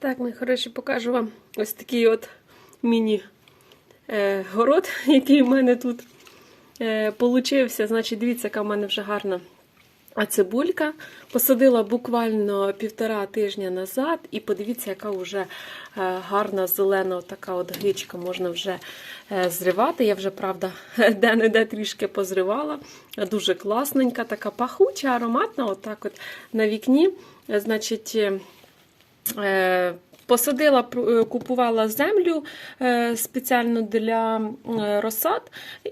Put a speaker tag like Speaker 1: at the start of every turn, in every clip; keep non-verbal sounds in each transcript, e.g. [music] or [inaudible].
Speaker 1: Так, мої хороші, покажу вам ось такий от міні-город, [laughs] який в мене тут е. Значить, дивіться, яка в мене вже гарна цибулька. Посадила буквально півтора тижня назад, і подивіться, яка вже е, гарна зелена така от грічка можна вже е, зривати. Я вже, правда, [laughs] де-не-де трішки позривала. Дуже класненька, така пахуча, ароматна, отак от на вікні. Е, Значить, е, Е, Посадила, е, купувала землю е, спеціально для е, розсад і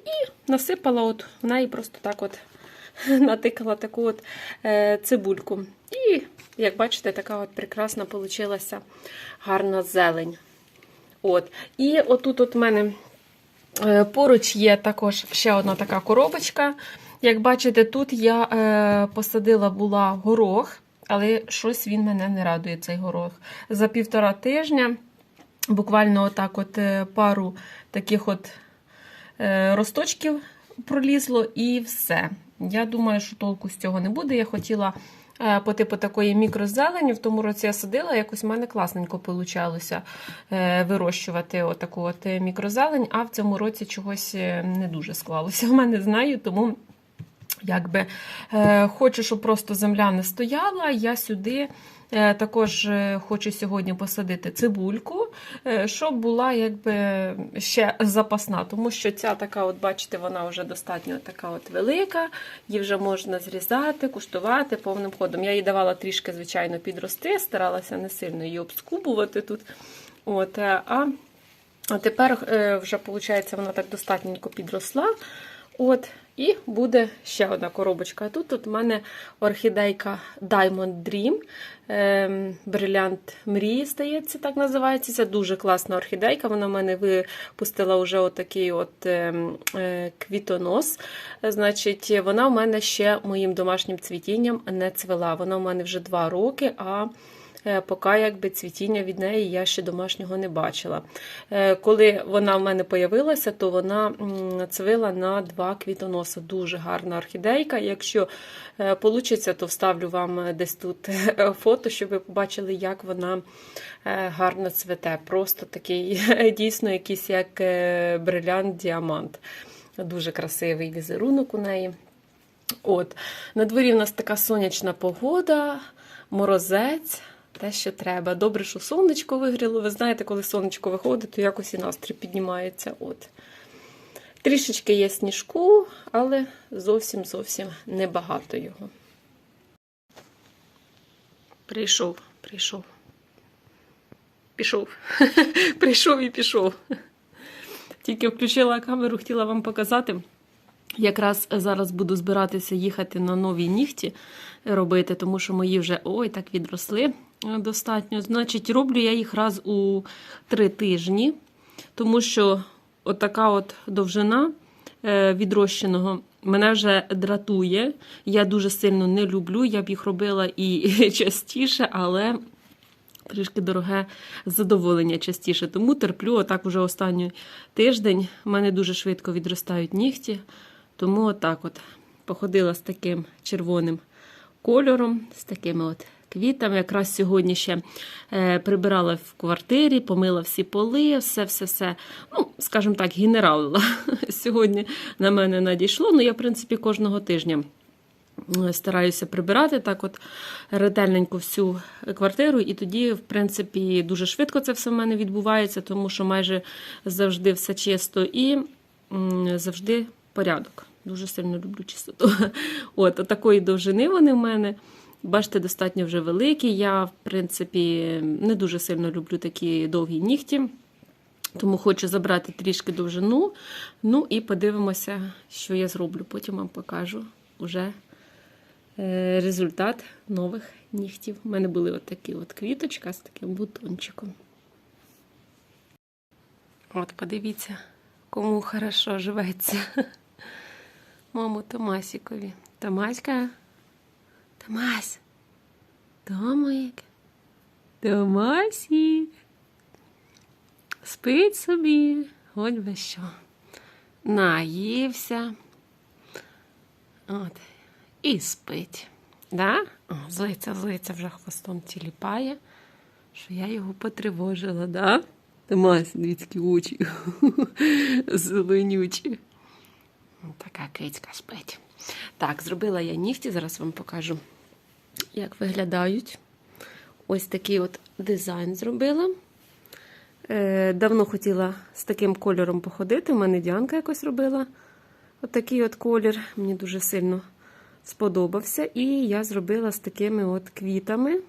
Speaker 1: насипала от в неї просто так от [laughs] натикала таку от е, цибульку. І, як бачите, така от прекрасна получилася гарна зелень. От. І отут от в мене е, поруч є також ще одна така коробочка. Як бачите, тут я е, посадила була горох, але щось він мене не радує, цей горох. За півтора тижня буквально отак от е, пару таких от е, росточків пролізло і все. Я думаю, що толку з цього не буде. Я хотіла е, по типу такої мікрозелені. В тому році я садила, якось в мене класненько вийшло вирощувати отаку от мікрозелень, а в цьому році чогось не дуже склалося. [laughs] В мене знаю, тому якби е, хочу, щоб просто земля не стояла. Я сюди е, також е, хочу сьогодні посадити цибульку, щоб була якби ще запасна, тому що ця така, от бачите, вона вже достатньо така от велика, її вже можна зрізати, куштувати повним ходом. Я їй давала трішки, звичайно, підрости, старалася не сильно її обскубувати тут. От, а тепер вже, виходить, вона так достатньо підросла. От, і буде ще одна коробочка. Тут от у мене орхідейка Diamond Dream. Ем, Брилянт мрії, здається, так називається. Це дуже класна орхідейка. Вона в мене випустила вже отакий от ем, е, квітонос. Значить, вона в мене ще моїм домашнім цвітінням не цвела. Вона в мене вже два роки, а поки якби цвітіння від неї я ще домашнього не бачила. Е, Коли вона в мене появилася, то вона цвила на два квітоноси. Дуже гарна орхідейка. Якщо вийде, то вставлю вам десь тут е, фото, щоб ви побачили, як вона е, гарно цвете. Просто такий [laughs] дійсно якийсь як е, брилянт діамант. Дуже красивий візерунок у неї. От. На дворі в нас така сонячна погода, морозець, те, що треба. Добре, що сонечко вигріло. Ви знаєте, коли сонечко виходить, то якось і настрій піднімається. От. Трішечки є сніжку, але зовсім зовсім небагато його. Прийшов, прийшов. Пішов. [laughs] прийшов і пішов. Тільки включила камеру, хотіла вам показати. Якраз зараз буду збиратися їхати на нові нігті робити, тому що мої вже ой, так відросли достатньо. Значить, роблю я їх раз у три тижні, тому що отака от довжина е, відрощеного мене вже дратує. Я дуже сильно не люблю. Я б їх робила і [laughs] частіше, але. Трішки дороге задоволення частіше, тому терплю отак вже останній тиждень. У мене дуже швидко відростають нігті. Тому отак от походила з таким червоним кольором, з такими от квітами. Якраз сьогодні ще е, прибирала в квартирі, помила всі поли, все-все-все. Ну, скажімо так, генералила. [laughs] Сьогодні на мене надійшло. Ну, я, в принципі, кожного тижня. е, Стараюся прибирати так, от ретельненько всю квартиру, і тоді, в принципі, дуже швидко це все в мене відбувається, тому що майже завжди все чисто і завжди порядок. Дуже сильно люблю чистоту. [laughs] От, такої довжини вони в мене. Бачите, достатньо вже великі. Я, в принципі, не дуже сильно люблю такі довгі нігті, тому хочу забрати трішки довжину. Ну і подивимося, що я зроблю. Потім вам покажу уже е, результат нових нігтів. У мене були отакі от квіточка з таким бутончиком. От, подивіться, кому хорошо живеться. [laughs] Маму Томасікові. Томаська. Томась. Томик. Томасік. Спить собі, хоч би що. Наївся. От. І спить. Да? О, злиться, злиться, вже хвостом тіліпає. що я його потривожила, да? Тимась, дивіться, очі [laughs] зеленючі. Така кицька спить. Так, зробила я нігті, зараз вам покажу, як виглядають. Ось такий от дизайн зробила. Е, давно хотіла з таким кольором походити. У мене Діанка якось робила. Отакий от колір. Мені дуже сильно сподобався. І я зробила з такими от квітами.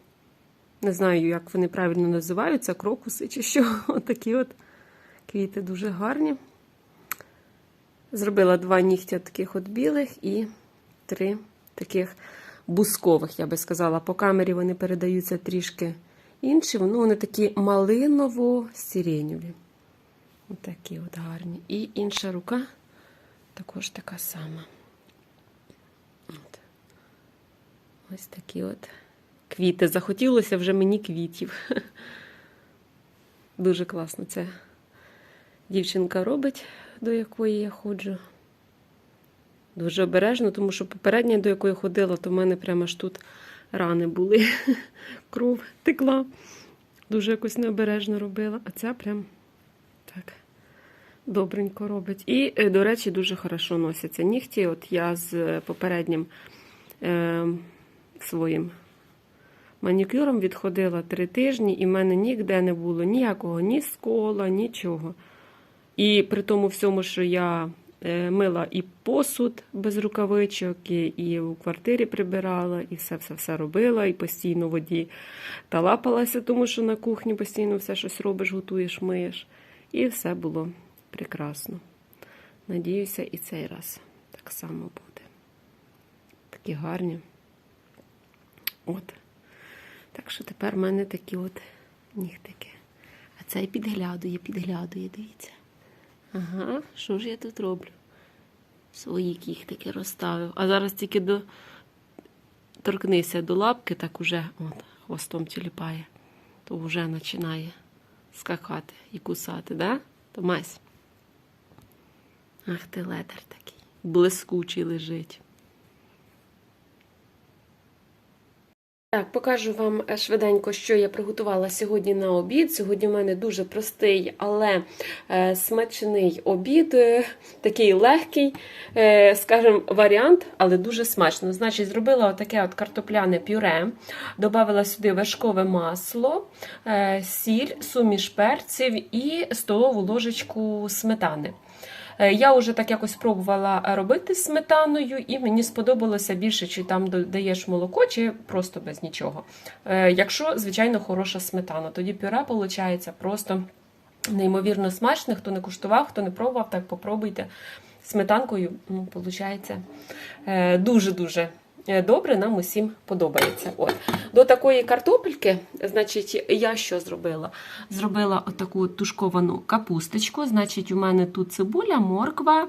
Speaker 1: Не знаю, як вони правильно називаються, крокуси чи що. [laughs] Отакі от квіти дуже гарні. Зробила два нігтя таких от білих і три таких бускових, я би сказала. По камері вони передаються трішки інші. Ну, вони такі малиново-сиренєві. Отакі от гарні. І інша рука також така сама. От. Ось такі от квіти. Захотілося вже мені квітів. [laughs] Дуже класно це дівчинка робить, до якої я ходжу. Дуже обережно, тому що попередня, до якої ходила, то в мене прямо ж тут рани були. [laughs] Кров текла. Дуже якось необережно робила. А ця прям так добренько робить. І, е, до речі, дуже хорошо носяться нігті. От я з попереднім е, своїм манікюром відходила три тижні, і в мене ніде не було ніякого ні скола, нічого. І при тому всьому, що я мила і посуд без рукавичок, і, і у квартирі прибирала, і все-все-все робила, і постійно воді та лапалася, тому що на кухні постійно все щось робиш, готуєш, миєш. І все було прекрасно. Надіюся, і цей раз так само буде. Такі гарні. От. Так що тепер в мене такі от нігтики. А цей підглядує, підглядує, дивіться. Ага, що ж я тут роблю? Свої кіхтики розставив. А зараз тільки до торкнися до лапки, так уже от, хвостом тіліпає, то вже починає скакати і кусати, да? Томась? Ах ти ледер такий, блискучий лежить. Так, покажу вам е, швиденько, що я приготувала сьогодні на обід. Сьогодні в мене дуже простий, але е, смачний обід, е, такий легкий, скажімо, варіант, але дуже смачно. Значить, зробила отаке от картопляне пюре, додала сюди вершкове масло, сіль, суміш перців і столову ложечку сметани. Е, Я вже так якось спробувала робити з сметаною, і мені сподобалося більше, чи там додаєш молоко, чи просто без нічого. Е, Якщо, звичайно, хороша сметана, тоді пюре виходить просто неймовірно смачне. Хто не куштував, хто не пробував, так попробуйте. Сметанкою, ну, виходить, дуже-дуже е, добре, нам усім подобається. От. До такої картопельки, значить, я що зробила? Зробила отаку от тушковану капусточку. Значить, у мене тут цибуля, морква,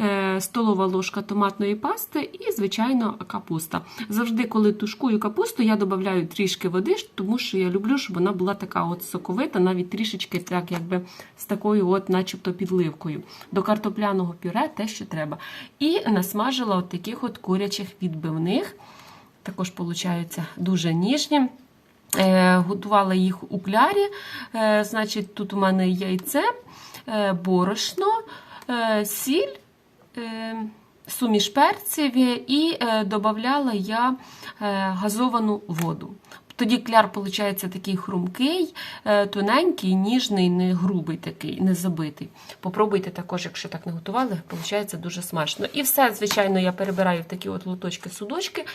Speaker 1: е, столова ложка томатної пасти і, звичайно, капуста. Завжди, коли тушкую капусту, я додаю трішки води, тому що я люблю, щоб вона була така от соковита, навіть трішечки так, якби з такою, от, начебто, підливкою. До картопляного пюре те, що треба. І насмажила от таких от курячих відбивних. Також, виходить, дуже ніжні. Е, готувала їх у клярі. Е, значить, тут у мене яйце, е, борошно, сіль, суміш перців і додавала я газовану воду. Тоді кляр, виходить, такий хрумкий, е, тоненький, ніжний, не грубий такий, не забитий. Попробуйте також, якщо так не готували, виходить дуже смачно. І все, звичайно, я перебираю в такі от лоточки-судочки,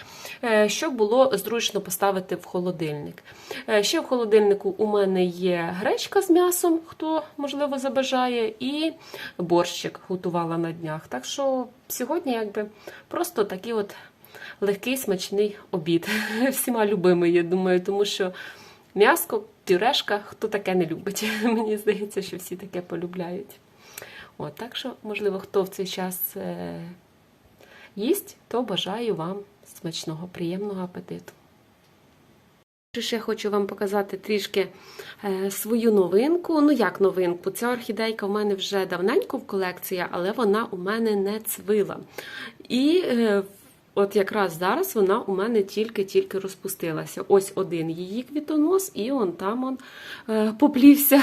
Speaker 1: е, щоб було зручно поставити в холодильник. Е, Ще в холодильнику у мене є гречка з м'ясом, хто, можливо, забажає, і борщик готувала на днях. Так що сьогодні якби просто такі от легкий смачний обід. [laughs] Всіма любимий, я думаю, тому що м'яско, пюрешка, хто таке не любить. [laughs] Мені здається, що всі таке полюбляють. От, так що, можливо, хто в цей час е, їсть, то бажаю вам смачного, приємного апетиту. Ще хочу вам показати трішки е, свою новинку. Ну, як новинку? Ця орхідейка в мене вже давненько в колекції, але вона у мене не цвила. І е, От якраз зараз вона у мене тільки-тільки розпустилася. Ось один її квітонос, і он там он е, поплівся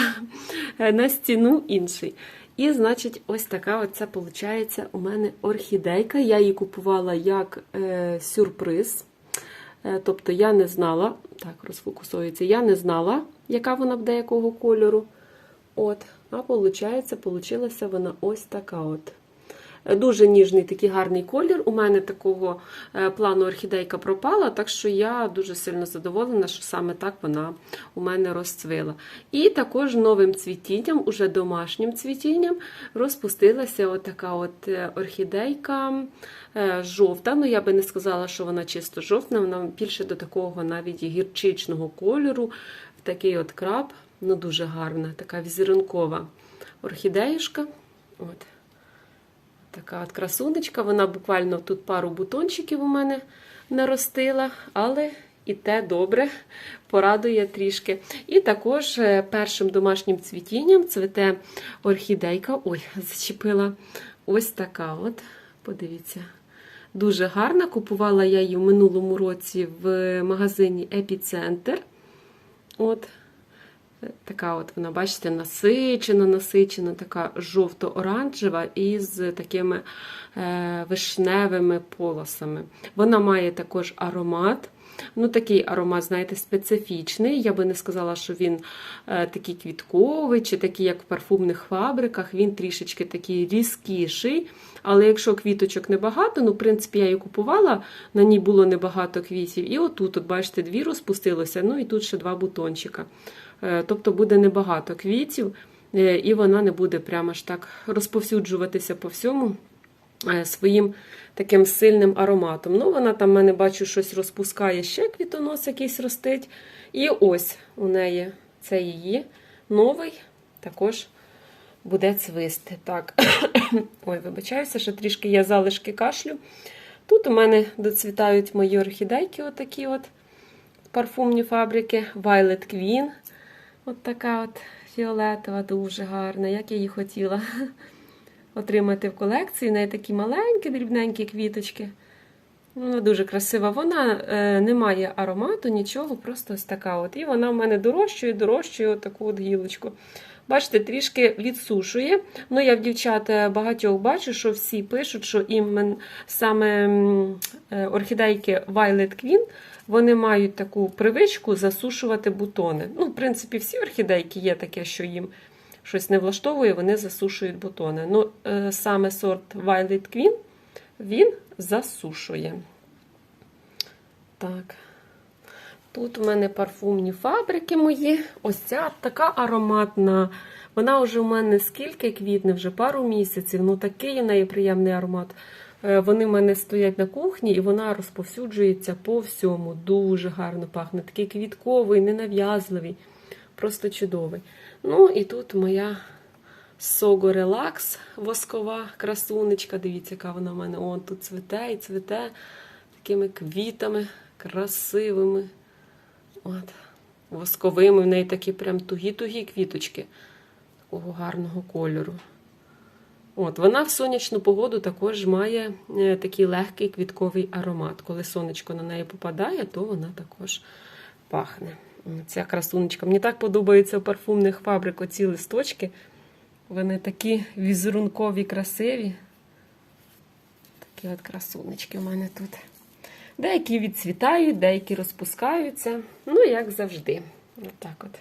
Speaker 1: на стіну інший. І, значить, ось така оця, виходить, у мене орхідейка. Я її купувала як е, сюрприз. Е, Тобто я не знала, так, розфокусується, я не знала, яка вона буде якого кольору. От, а виходить, вона ось така от. Дуже ніжний такий гарний колір. У мене такого е, плану орхідейка пропала, так що я дуже сильно задоволена, що саме так вона у мене розцвіла. І також новим цвітінням, уже домашнім цвітінням, розпустилася отака от е, орхідейка е, жовта. Ну, я би не сказала, що вона чисто жовтна, вона більше до такого навіть гірчичного кольору, в такий от краб. Ну, дуже гарна, така візерункова орхідеюшка. От. Така от красунечка, вона буквально тут пару бутончиків у мене наростила, але і те добре, порадує трішки. І також е, першим домашнім цвітінням цвіте орхідейка. Ой, зачепила ось така от. Подивіться. Дуже гарна. Купувала я її в минулому році в магазині Епіцентр. От. Така от вона, бачите, насичена, насичена, така жовто-оранжева із такими е, вишневими полосами. Вона має також аромат. Ну, такий аромат, знаєте, специфічний. Я би не сказала, що він е, такий квітковий, чи такий, як в парфумних фабриках. Він трішечки такий різкіший. Але якщо квіточок небагато, ну, в принципі, я її купувала, на ній було небагато квітів. І отут, от, бачите, дві розпустилося, ну і тут ще два бутончика. Е, Тобто буде небагато квітів, е, і вона не буде прямо ж так розповсюджуватися по всьому е, своїм таким сильним ароматом. Ну, вона там, в мене бачу, щось розпускає ще квітонос якийсь ростить. І ось у неї це її новий також буде цвисти. Так, [coughs] ой, вибачаюся, що трішки є залишки кашлю. Тут у мене доцвітають мої орхідейки, отакі от парфумні фабрики, Violet Queen. От така от фіолетова, дуже гарна, як я її хотіла [laughs] отримати в колекції. В такі маленькі, дрібненькі квіточки. Вона дуже красива. Вона е, не має аромату, нічого, просто ось така. от. І вона в мене дорожчує, дорожчує отаку от гілочку. Бачите, трішки відсушує. Ну, я в дівчат е, багатьох бачу, що всі пишуть, що імен, саме е, орхідейки Violet Queen, вони мають таку привичку засушувати бутони. Ну, в принципі, всі орхідейки є таке, що їм щось не влаштовує, вони засушують бутони. Ну, е, саме сорт Violet Queen, він засушує. Так. Тут у мене парфумні фабрики мої. Ось ця така ароматна. Вона вже у мене скільки квітне, вже пару місяців. Ну такий у неї приємний аромат. Е, Вони в мене стоять на кухні, і вона розповсюджується по всьому. Дуже гарно пахне. Такий квітковий, ненав'язливий, просто чудовий. Ну і тут моя Сого Релакс воскова красунечка. Дивіться, яка вона в мене. О, тут цвіте і цвіте такими квітами красивими. От, восковими. В неї такі прям тугі-тугі квіточки такого гарного кольору. От, Вона в сонячну погоду також має е, такий легкий квітковий аромат. Коли сонечко на неї попадає, то вона також пахне. Ця красунечка. Мені так подобається у парфумних фабрик оці листочки. Вони такі візерункові, красиві. Такі от красунечки у мене тут. Деякі відцвітають, деякі розпускаються. Ну, як завжди. Отак от.